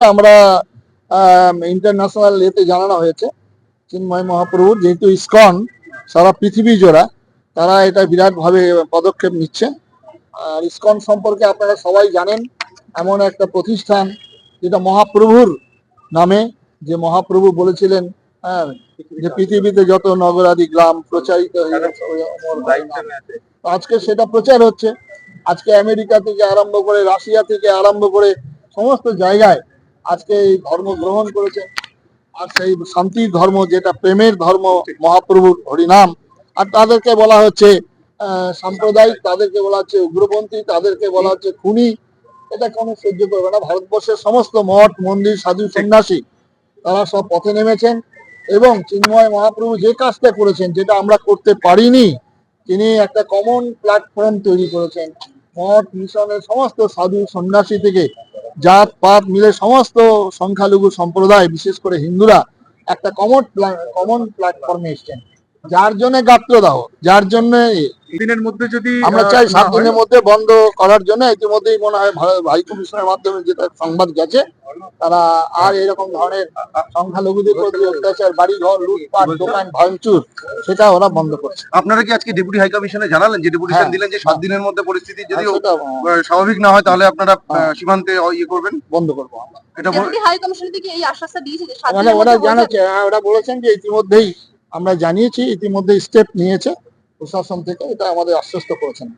আমরা ইন্টারন্যাশনাল এতে জানানো হয়েছে। চিন্ময় মহাপ্রভু যেহেতু ইসকন সারা পৃথিবী জোড়া তারা এটা বিরাটভাবে পদক্ষেপ নিচ্ছে। আর ইসকন সম্পর্কে আপনারা সবাই জানেন এমন একটা প্রতিষ্ঠান যেটা মহাপ্রভুর নামে যে মহাপ্রভু বলেছিলেন হ্যাঁ, যে পৃথিবীতে যত নগরাদি গ্রাম প্রচারিত আজকে সেটা প্রচার হচ্ছে। আজকে আমেরিকা থেকে আরম্ভ করে রাশিয়া থেকে আরম্ভ করে সমস্ত জায়গায় আজকে এই ধর্ম গ্রহণ করেছে আর সেই শান্তির ধর্ম, যেটা প্রেমের ধর্ম, মহাপ্রভুর হরিনাম, আর তাদেরকে বলা হচ্ছে সাম্প্রদায়িক, তাদেরকে বলা হচ্ছে উগ্রপন্থী, তাদেরকে বলা হচ্ছে খুনি। এটা কোনো সহ্য করবে না। ভারতবর্ষের সমস্ত মঠ, মন্দির, সাধু, সন্ন্যাসী, তারা সব পথে নেমেছেন এবং চিন্ময় মহাপ্রভু যে কাজটা করেছেন, যেটা আমরা করতে পারিনি, তিনি একটা কমন প্ল্যাটফর্ম তৈরি করেছেন। মঠ, মিশনের সমস্ত সাধু, সন্ন্যাসী থেকে জাত পাত মিলে সমস্ত সংখ্যালঘু সম্প্রদায় বিশেষ করে হিন্দুরা একটা কমন কমন প্ল্যাটফর্মে এসছেন। যার জন্য গাত্রদাহ যার জন্য দিনের মধ্যে যদি আমরা চাই সাত দিনের মধ্যে বন্ধ করার জন্য ইতিমধ্যেই মনে হয় হাই কমিশনের মাধ্যমে যেটা সংবাদ গেছে তারা আর এরকম ধরনের সংখ্যালঘুদের প্রতি অত্যাচার বাড়ি ঘর লুটপাট দোকান ভাঙচুর সেটা ওরা বন্ধ করছে। আপনারা কি আজকে ডেপুটি হাই কমিশনে জানালেন যে ডেপুটেশন হ্যাঁ, দিলেন যে সাত দিনের মধ্যে পরিস্থিতি যদি আর স্বাভাবিক না হয় তাহলে আপনারা হ্যাঁ। সীমান্তে ইয়ে করবেন? বন্ধ করব আমরা। এটা হাই কমিশন থেকে এই আশ্বাসটা দিয়েছে যে ওরা হয়ে জানাচ্ছে হ্যাঁ, ওরা বলেছেন যে ইতিমধ্যেই আমরা জানিয়েছি ইতিমধ্যে স্টেপ নিয়েছে প্রশাসন থেকে এটা আমাদের আশ্বস্ত করেছেন।